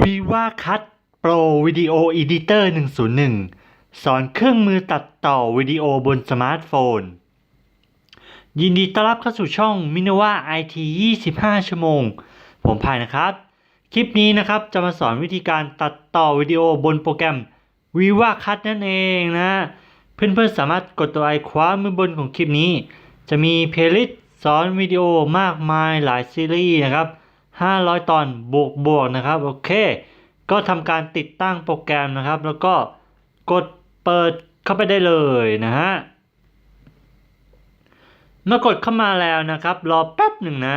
Viva Cut Pro Video Editor 101 สอนเครื่องมือตัดต่อวิดีโอบนสมาร์ทโฟน ยินดีต้อนรับเข้าสู่ช่อง Minova IT 25 ชั่วโมง ผมพายนะครับ คลิปนี้นะครับจะมาสอนวิธีการตัดต่อวิดีโอบนโปรแกรม Viva Cut นั่นเองนะ เพื่อนๆสามารถกดตัวไอขวามือบนของคลิปนี้ จะมีเพลย์ลิสต์สอนวิดีโอมากมายหลายซีรีส์นะครับ 500 ตอนบวกบวกนะครับโอเค ก็ทำการติดตั้งโปรแกรมนะครับ แล้วก็กดเปิดเข้าไปได้เลยนะฮะเมื่อกดเข้ามาแล้วนะครับ รอแป๊บหนึ่งนะ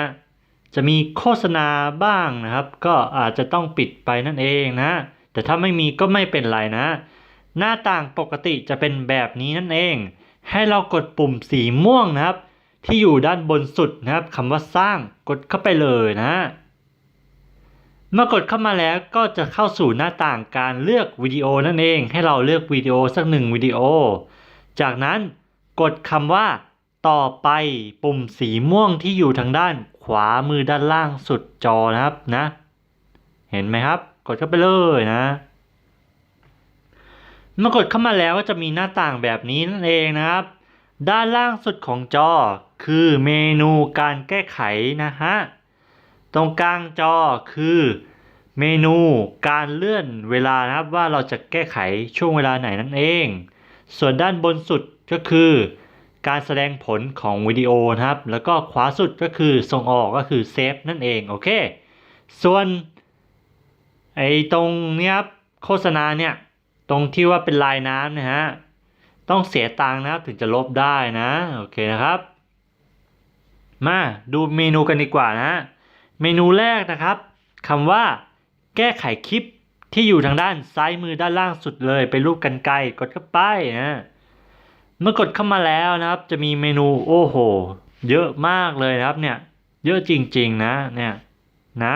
จะมีโฆษณาบ้างนะครับ ก็อาจจะต้องปิดไปนั่นเองนะ แต่ถ้าไม่มีก็ไม่เป็นไรนะ หน้าต่างปกติจะเป็นแบบนี้นั่นเอง ให้เรากดปุ่มสีม่วงนะครับ ที่อยู่ด้านบนสุดนะครับคำว่าสร้างกดเข้าไปเลยนะ เมื่อกดเข้ามาแล้วก็จะเข้าสู่หน้าต่างการเลือกวิดีโอนั่นเอง ให้เราเลือกวิดีโอสักหนึ่งวิดีโอ จากนั้นกดคำว่า ต่อไปปุ่มสีม่วงที่อยู่ทางด้านขวามือด้านล่างสุดจอนะครับนะ เห็นไหมครับ กดเข้าไปเลยนะเมื่อกดเข้ามาแล้วก็จะมีหน้าต่างแบบนี้นั่นเองนะครับ ด้านล่างสุดของจอคือเมนูการแก้ไขนะฮะ ตรงกลางจอคือเมนูการเลื่อนเวลานะครับว่าเราจะแก้ไขช่วงเวลาไหนนั่นเอง ส่วนด้านบนสุดก็คือ การแสดงผลของวิดีโอนะครับ แล้วก็ขวาสุดก็คือส่งออกก็คือเซฟนั่นเองโอเค ส่วนไอ้ตรงเนี้ยครับโฆษณาเนี่ยตรงที่ว่าเป็นลายน้ำนะฮะต้องเสียตังค์นะครับถึงจะลบได้นะโอเคนะครับ มาดูเมนูกันดีกว่านะ เมนูแรกนะครับคำว่า แก้ไขคลิปที่อยู่ทางด้านซ้ายมือด้านล่างสุดเลย เป็นรูปกันไกรกดเข้าไปนะเมื่อกดเข้ามาแล้วนะครับ จะมีเมนูโอ้โห เยอะมากเลยนะครับเนี่ยเยอะจริง ๆ นะเนี่ยนะ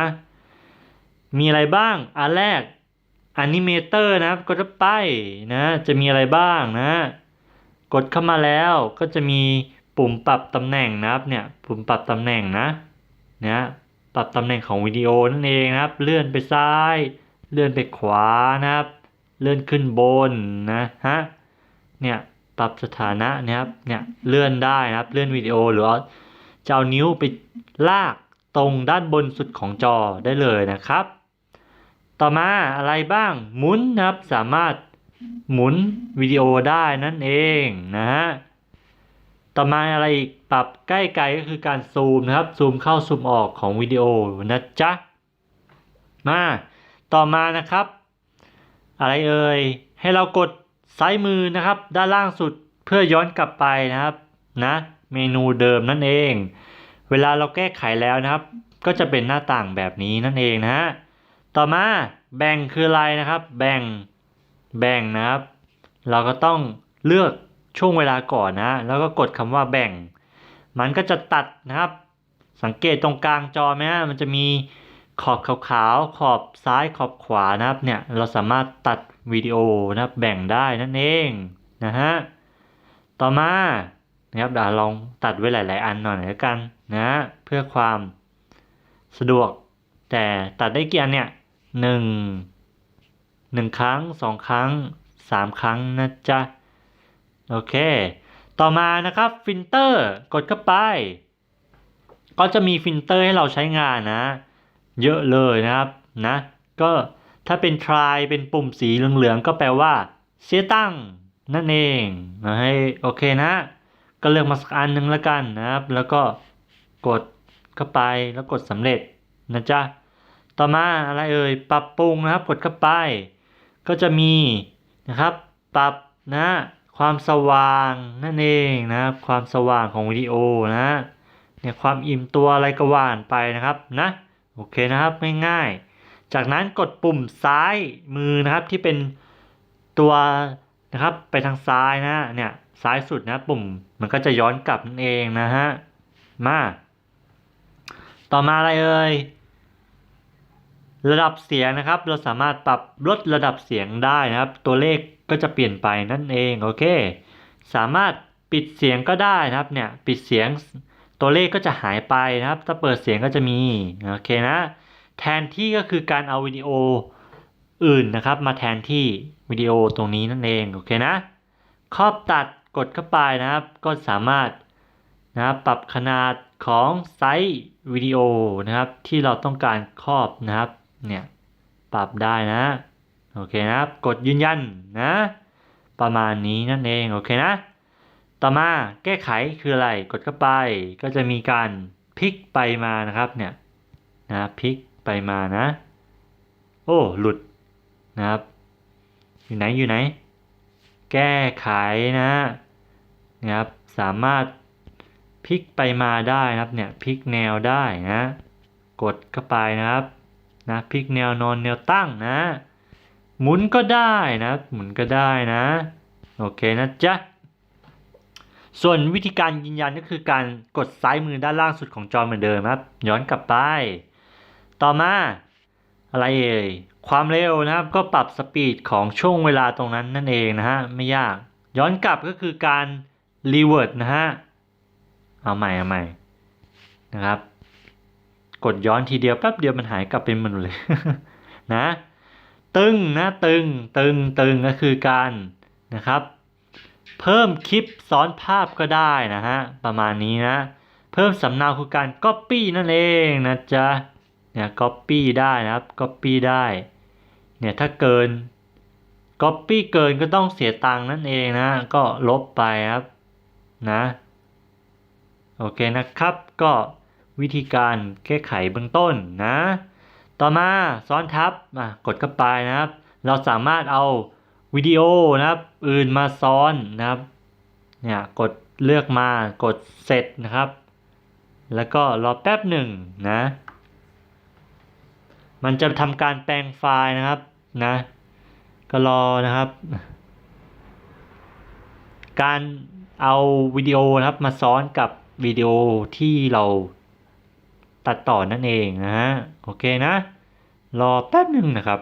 มีอะไรบ้าง อันแรกอนิเมเตอร์นะครับกดเข้าไปนะจะมีอะไรบ้างนะ กดเข้ามาแล้วก็จะมีปุ่มปรับตำแหน่งนะครับเนี่ยปุ่มปรับตำแหน่งนะนะ ปรับตำแหน่งของวิดีโอนั่นเองนะครับ เลื่อนไปซ้าย เลื่อนไปขวานะครับ เลื่อนขึ้นบนนะฮะเนี่ยปรับสถานะนะครับเนี่ยเลื่อนได้นะครับ เลื่อนวิดีโอหรือว่าจะเอานิ้วไปลากตรงด้านบนสุดของจอได้เลยนะครับ ต่อมาอะไรบ้างหมุนนะครับสามารถหมุนวิดีโอได้นั่นเองนะฮะ ต่อมาอะไรอีกปรับใกล้ไกลก็คือการซูมนะครับ ซูมเข้าซูมออกของวิดีโอนะจ๊ะ มาต่อมานะครับ อะไรเอ่ยให้เรากดซ้ายมือนะครับ ด้านล่างสุดเพื่อย้อนกลับไปนะครับนะเมนูเดิมนั่นเอง เวลาเราแก้ไขแล้วนะครับ ก็จะเป็นหน้าต่างแบบนี้นั่นเองนะฮะต่อมาแบ่งคืออะไรนะครับ แบ่งแบ่งนะครับ เราก็ต้องเลือก ช่วงเวลาก่อนนะ แล้วก็กดคำว่าแบ่ง มันก็จะตัดนะครับ สังเกตตรงกลางจอไหมมันจะมีขอบขาวๆ ขอบซ้ายขอบขวานะครับ เนี่ย เราสามารถตัดวิดีโอนะครับ แบ่งได้นั่นเองนะฮะ ต่อมานะครับเดี๋ยวลองตัดไว้หลาย ๆ อันหน่อยแล้วกันนะเพื่อความสะดวก แต่ตัดได้กี่อันเนี่ยหนึ่งหนึ่งครั้งสองครั้งสามครั้งนะจ๊ะ โอเค ต่อมานะครับฟิลเตอร์กดเข้าไป ก็จะมีฟิลเตอร์ให้เราใช้งานนะ เยอะเลยนะครับนะ ก็ถ้าเป็น try เป็นปุ่มสีเหลืองๆก็แปลว่า เสียตั้งนั่นเองนะให้โอเคนะ ก็เลือกมาสักอันหนึ่งแล้วกันนะครับ แล้วก็กดเข้าไปแล้วกดสำเร็จนะจ๊ะต่อมาอะไรเอ่ยปรับปรุงนะครับ กดเข้าไป ก็จะมีนะครับ ปรับนะ ความสว่างนั่นเองนะครับ ความสว่างของวิดีโอนะเนี่ยความอิ่มตัวอะไรก็ว่านไปนะครับนะโอเคนะครับง่ายๆ จากนั้นกดปุ่มซ้ายมือนะครับที่เป็นตัวนะครับไปทางซ้ายนะเนี่ยซ้ายสุดนะปุ่มมันก็จะย้อนกลับนั่นเองนะฮะมาต่อมาอะไรเอ่ยระดับเสียงนะครับ เราสามารถปรับลดระดับเสียงได้นะครับ ตัวเลข ก็จะเปลี่ยนไปนั่นเองโอเค สามารถปิดเสียงก็ได้นะครับเนี่ยปิดเสียงตัวเลขก็จะหายไปนะครับ ถ้าเปิดเสียงก็จะมีโอเคนะ แทนที่ก็คือการเอาวิดีโออื่นนะครับ มาแทนที่วิดีโอตรงนี้นั่นเองโอเคนะครอบตัดกดเข้าไปนะครับ ก็สามารถนะครับปรับขนาดของไซส์วิดีโอนะครับ ที่เราต้องการครอบนะครับเนี่ยปรับได้นะ โอเคนะครับ กดยืนยันนะ ประมาณนี้นั่นเอง โอเคนะ ต่อมาแก้ไขคืออะไร กดเข้าไป ก็จะมีการพลิกไปมานะครับเนี่ยนะพลิกไปมานะ โอ้ หลุดนะครับ อยู่ไหนอยู่ไหน แก้ไขนะนะครับ สามารถพลิกไปมาได้นะครับเนี่ยพลิกแนวได้นะ กดเข้าไปนะครับนะพลิกแนวนอนแนวตั้งนะ หมุนก็ได้นะ หมุนก็ได้นะ โอเคนะจ๊ะ ส่วนวิธีการยืนยันก็คือการกดซ้ายมือด้านล่างสุดของจอเหมือนเดิมครับ ย้อนกลับไป ต่อมาอะไรเอ่ย ความเร็วนะครับ ก็ปรับสปีดของช่วงเวลาตรงนั้นนั่นเองนะฮะ ไม่ยาก ย้อนกลับก็คือการรีเวิร์ดนะฮะ เอาใหม่เอาใหม่นะครับ กดย้อนทีเดียวแป๊บเดียวมันหายกลับเป็นมันเลยนะ ตึงนะตึงตึงตึงก็คือการนะครับ เพิ่มคลิปซ้อนภาพก็ได้นะฮะประมาณนี้นะ เพิ่มสำเนาคือการ Copy นั่นเองนะจ๊ะเนี่ย Copy ได้นะครับ Copy ได้เนี่ยถ้าเกิน Copy เกินก็ต้องเสียตังค์นั่นเองนะ ก็ลบไปครับนะโอเคนะครับก็วิธีการแก้ไขเบื้องต้นนะ ต่อมาซ้อนทับอะกดเข้าไปนะครับ เราสามารถเอาวิดีโอนะครับ อื่นมาซ้อนนะครับเนี่ยกดเลือกมากดเสร็จนะครับ แล้วก็รอแป๊บหนึ่งนะ มันจะทำการแปลงไฟล์นะครับนะ ก็รอนะครับ การเอาวิดีโอนะครับมาซ้อนกับวิดีโอที่เรา ตัดต่อนั่นเองนะฮะโอเคนะ รอแป๊บหนึ่งนะครับ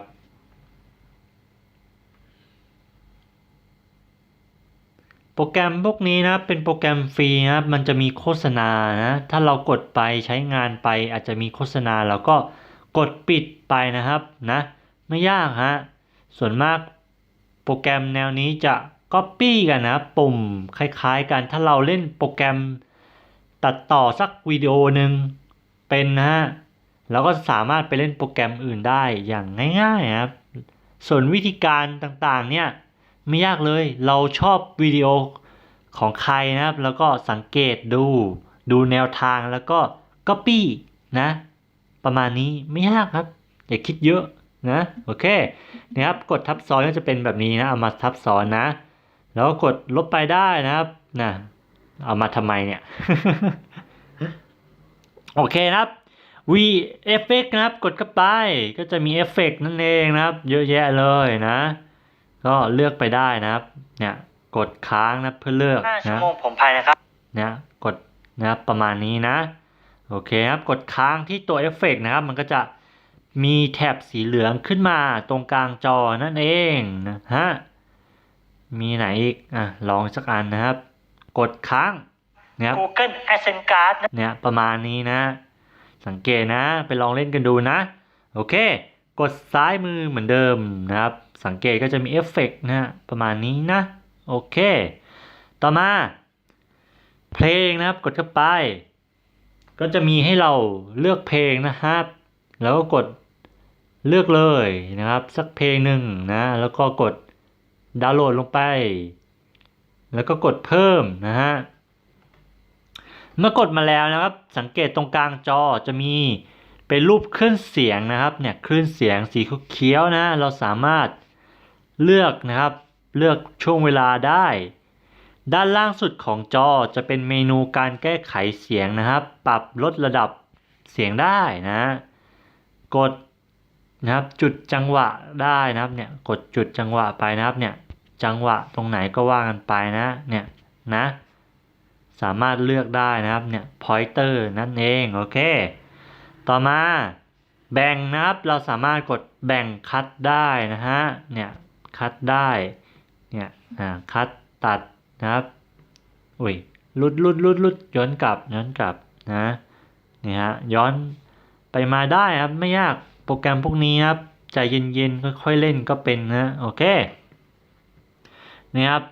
โปรแกรมพวกนี้นะเป็นโปรแกรมฟรีนะมันจะมีโฆษณานะถ้าเรากดไปใช้งานไปอาจจะมีโฆษณาเราก็กดปิดไปนะครับนะไม่ยากฮะส่วนมากโปรแกรมแนวนี้จะ Copy กันนะปุ่มคล้ายๆกันถ้าเราเล่นโปรแกรมตัดต่อสักวิดีโอหนึ่ง เป็นนะฮะเราก็สามารถไปเล่นโปรแกรมอื่นได้อย่างง่ายๆนะครับ ส่วนวิธีการต่างๆเนี่ยไม่ยากเลย เราชอบวิดีโอของใครนะครับ แล้วก็สังเกตดู ดูแนวทางแล้วก็ Copy นะ ประมาณนี้ไม่ยากครับ อย่าคิดเยอะนะ โอเคนะครับ กดทับซ้อนก็จะเป็นแบบนี้นะ เอามาทับซ้อนนะ แล้วก็กดลบไปได้นะครับนะเอามาทำไมเนี่ย โอเคนะครับ V Effect นะครับ กดเข้าไปก็จะมีเอฟเฟกนั่นเองนะครับ เยอะแยะเลยนะ ก็เลือกไปได้นะครับ เนี่ย กดค้างนะเพื่อเลือก5ชั่วนะโมงผมภายนะครับนะกดนะครับประมาณนี้นะ โอเคครับ กดค้างที่ตัวเอฟเฟกนะครับ มันก็จะมีแถบสีเหลืองขึ้นมาตรงกลางจอนั่นเองนะฮะ มีไหนอีก อะ ลองสักอันนะครับ กดค้าง นะครับ Google Adsense Card นะเนี่ยประมาณนี้นะ สังเกตนะไปลองเล่นกันดูนะ โอเค กดซ้ายมือเหมือนเดิมนะครับ สังเกตก็จะมีเอฟเฟกต์นะฮะประมาณนี้นะ โอเค ต่อมา เพลงนะครับกดเข้าไป ก็จะมีให้เราเลือกเพลงนะครับ แล้วก็กดเลือกเลยนะครับ สักเพลงหนึ่งนะ แล้วก็กดดาวน์โหลดลงไป แล้วก็กดเพิ่มนะฮะ เมื่อกดมาแล้วนะครับ สังเกตตรงกลางจอจะมีเป็นรูปคลื่นเสียงนะครับเนี่ยคลื่นเสียงสีเขียวนะ เราสามารถเลือกนะครับ เลือกช่วงเวลาได้ ด้านล่างสุดของจอจะเป็นเมนูการแก้ไขเสียงนะครับ ปรับลดระดับเสียงได้นะ กดนะครับจุดจังหวะได้นะครับเนี่ยกดจุดจังหวะไปนะครับเนี่ยจังหวะตรงไหนก็ว่ากันไปนะเนี่ยนะ สามารถเลือกได้นะครับเนี่ย pointer นั่นเองโอเค ต่อมาแบ่งนะครับเราสามารถกดแบ่งคัดได้นะฮะเนี่ยคัดได้เนี่ยอ่าคัดตัดนะครับอุ้ยลุดลุดลุดลุดย้อนกลับย้อนกลับนะนี่ฮะย้อนไปมาได้ครับไม่ยากโปรแกรมพวกนี้ครับใจเย็นๆค่อยๆเล่นก็เป็นนะโอเคนี่ครับ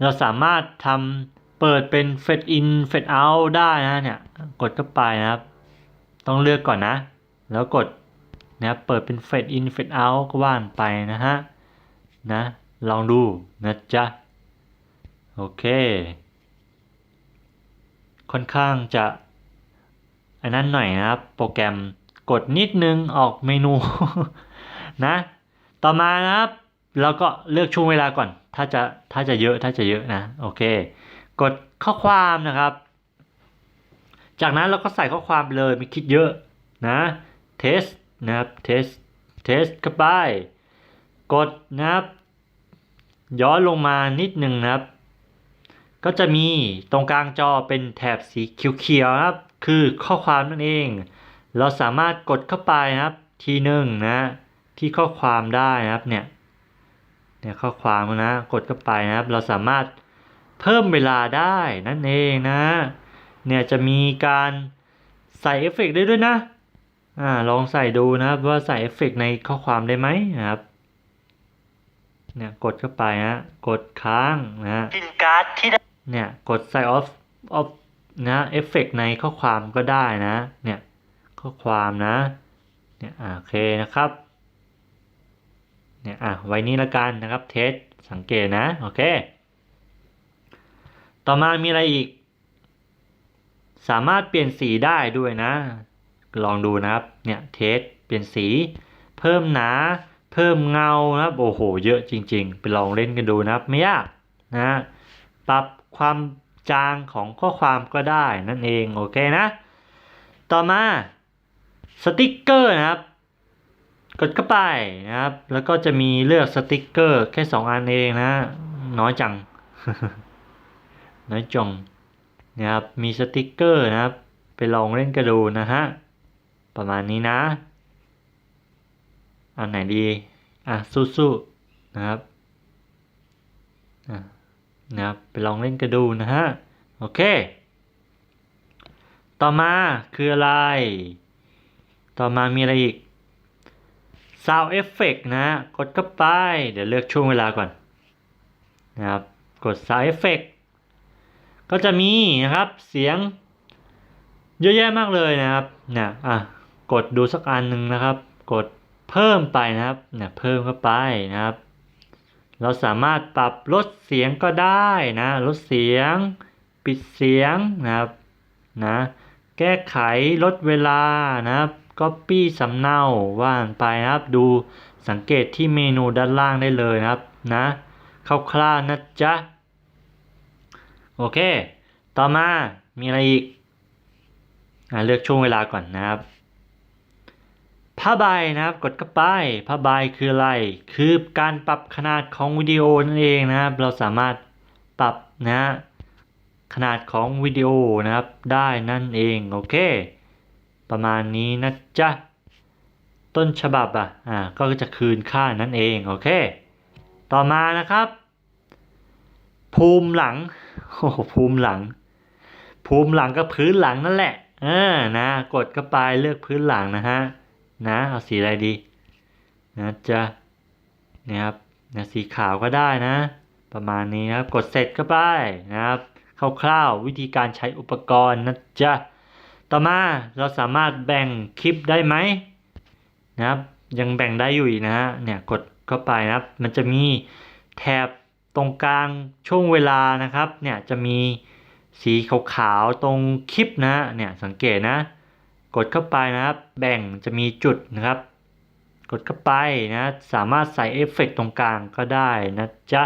เราสามารถทำ เปิดเป็น Fade in Fade out ได้นะเนี่ย กดเข้าไปนะครับ ต้องเลือกก่อนนะ แล้วกดนะครับเปิดเป็น Fade in Fade out ก็ว่านไปนะฮะ นะ ลองดูนะจ๊ะ โอเค ค่อนข้างจะอันนั้นหน่อยนะครับ โปรแกรมกดนิดนึงออกเมนู นะ ต่อมานะครับเราก็เลือกช่วงเวลาก่อน ถ้าจะถ้าจะเยอะถ้าจะเยอะนะ โอเค กดข้อความนะครับ จากนั้นเราก็ใส่ข้อความไปเลยไม่คิดเยอะนะเทสนะครับเทสเทสเข้าไป กดนะครับ ย้อนลงมานิดหนึ่งนะครับ ก็จะมีตรงกลางจอเป็นแถบสีเขียวๆนะครับ คือข้อความนั่นเอง เราสามารถกดเข้าไปนะครับทีหนึ่งนะที่ข้อความได้นะครับเนี่ยเนี่ยข้อความนะกดเข้าไปนะครับ เราสามารถ เพิ่มเวลาได้นั่นเองนะ เนี่ยจะมีการใส่เอฟเฟกต์ได้ด้วยนะอ่าลองใส่ดูนะครับว่าใส่เอฟเฟกต์ในข้อความได้ไหมนะครับเนี่ยกดเข้าไปนะกดค้างนะซินการ์ดที่ได้เนี่ยกดใส่ออฟออฟนะเอฟเฟกในข้อความก็ได้นะเนี่ยข้อความนะเนี่ยอ่าโอเคนะครับเนี่ยอะไว้นี้ละกันนะครับเทสสังเกตนะ โอเค ต่อมามีอะไรอีก สามารถเปลี่ยนสีได้ด้วยนะ ลองดูนะครับ เนี่ยเทสเปลี่ยนสี เพิ่มหนา เพิ่มเงานะครับ โอ้โห เยอะจริง ๆ ไปลองเล่นกันดูนะครับ ไม่ยากนะ ปรับความจางของข้อความก็ได้นั่นเอง โอเคนะ ต่อมาสติกเกอร์นะครับ กดเข้าไปนะครับ แล้วก็จะมีเลือกสติกเกอร์แค่ 2 อันเองนะ น้อยจัง น้อยจงนะครับมีสติกเกอร์นะครับ ไปลองเล่นกันดูนะฮะ ประมาณนี้นะ อันไหนดี อะ สู้ๆนะครับอะนะครับ ไปลองเล่นกันดูนะฮะ โอเค ต่อมาคืออะไร ต่อมามีอะไรอีก Sound Effect นะ กดเข้าไป เดี๋ยวเลือกช่วงเวลาก่อนนะครับ กด Sound Effect ก็จะมีนะครับเสียงเยอะแยะมากเลยนะครับเนี่ยอะกดดูสักอันหนึ่งนะครับ กดเพิ่มไปนะครับเนี่ยเพิ่มเข้าไปนะครับ เราสามารถปรับลดเสียงก็ได้นะลดเสียง ปิดเสียงนะครับนะแก้ไขลดเวลานะครับ Copy สำเนาว่านไปนะครับ ดูสังเกตที่เมนูด้านล่างได้เลยนะครับนะคร่าวๆนะจ๊ะ โอเค ต่อมามีอะไรอีกอะเลือกช่วงเวลาก่อนนะครับผ้าใบนะครับ กดเข้าไปผ้าใบคืออะไร คือการปรับขนาดของวิดีโอนั่นเองนะครับ เราสามารถปรับนะขนาดของวิดีโอนะครับได้นั่นเองโอเค ประมาณนี้นะจ๊ะต้นฉบับอะอ่าก็จะคืนค่านั่นเองโอเค ต่อมานะครับ ภูมิหลัง โอ้ภูมิหลัง ภูมิหลังก็พื้นหลังนั่นแหละเออนะ กดเข้าไปเลือกพื้นหลังนะฮะ นะ เอาสีอะไรดี นะจะเนี่ยครับนะสีขาวก็ได้นะ ประมาณนี้นะครับ กดเสร็จเข้าไปนะครับคร่าวๆวิธีการใช้อุปกรณ์นะจ๊ะ ต่อมาเราสามารถแบ่งคลิปได้ไหมนะครับ ยังแบ่งได้อยู่นะฮะ เนี่ยกดเข้าไปนะครับ มันจะมีแถบ ตรงกลางช่วงเวลานะครับเนี่ยจะมีสีขาวๆตรงคลิปนะเนี่ยสังเกตนะ กดเข้าไปนะครับ แบ่งจะมีจุดนะครับ กดเข้าไปนะสามารถใส่เอฟเฟกต์ตรงกลางก็ได้นะจ๊ะ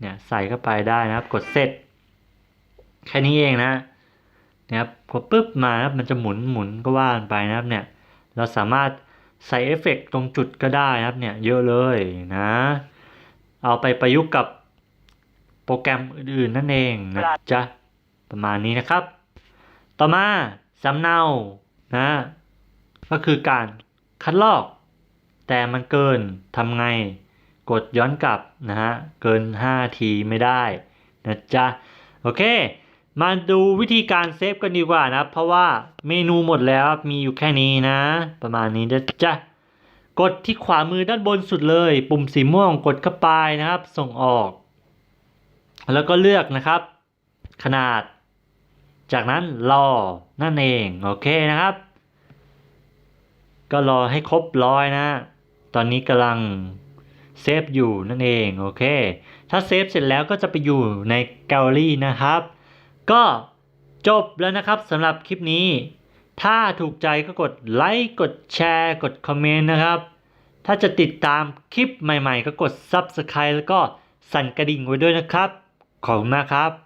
เนี่ยใส่เข้าไปได้นะครับกดเสร็จแค่นี้เองนะนะครับกดปุ๊บมานะมันจะหมุนหมุนก็ว่านไปนะครับเนี่ยเราสามารถใส่เอฟเฟกต์ตรงจุดก็ได้นะครับเนี่ยเยอะเลยนะ เอาไปประยุกต์กับ โปรแกรมอื่นๆนั่นเองนะจ๊ะประมาณนี้นะครับ ต่อมาสำเนานะก็คือการคัดลอก แต่มันเกินทำไงกดย้อนกลับนะฮะเกิน 5 ทีไม่ได้นะจ๊ะโอเค มาดูวิธีการเซฟกันดีกว่านะ เพราะว่าเมนูหมดแล้วมีอยู่แค่นี้นะ ประมาณนี้นะจ๊ะกดที่ขวามือด้านบนสุดเลย ปุ่มสีม่วงกดเข้าไปนะครับ ส่งออก แล้วก็เลือกนะครับ ขนาด จากนั้นรอนั่นเองโอเคนะครับ ก็รอให้ครบร้อยนะ ตอนนี้กำลังเซฟอยู่นั่นเองโอเค ถ้าเซฟเสร็จแล้วก็จะไปอยู่ในแกลเลอรี่นะครับ ก็จบแล้วนะครับสำหรับคลิปนี้ ถ้าถูกใจก็กดไลค์กดแชร์กดคอมเมนต์นะครับ ถ้าจะติดตามคลิปใหม่ๆ ก็กด Subscribe แล้วก็สั่นกระดิ่งไว้ด้วยนะครับ ขอบคุณมากครับ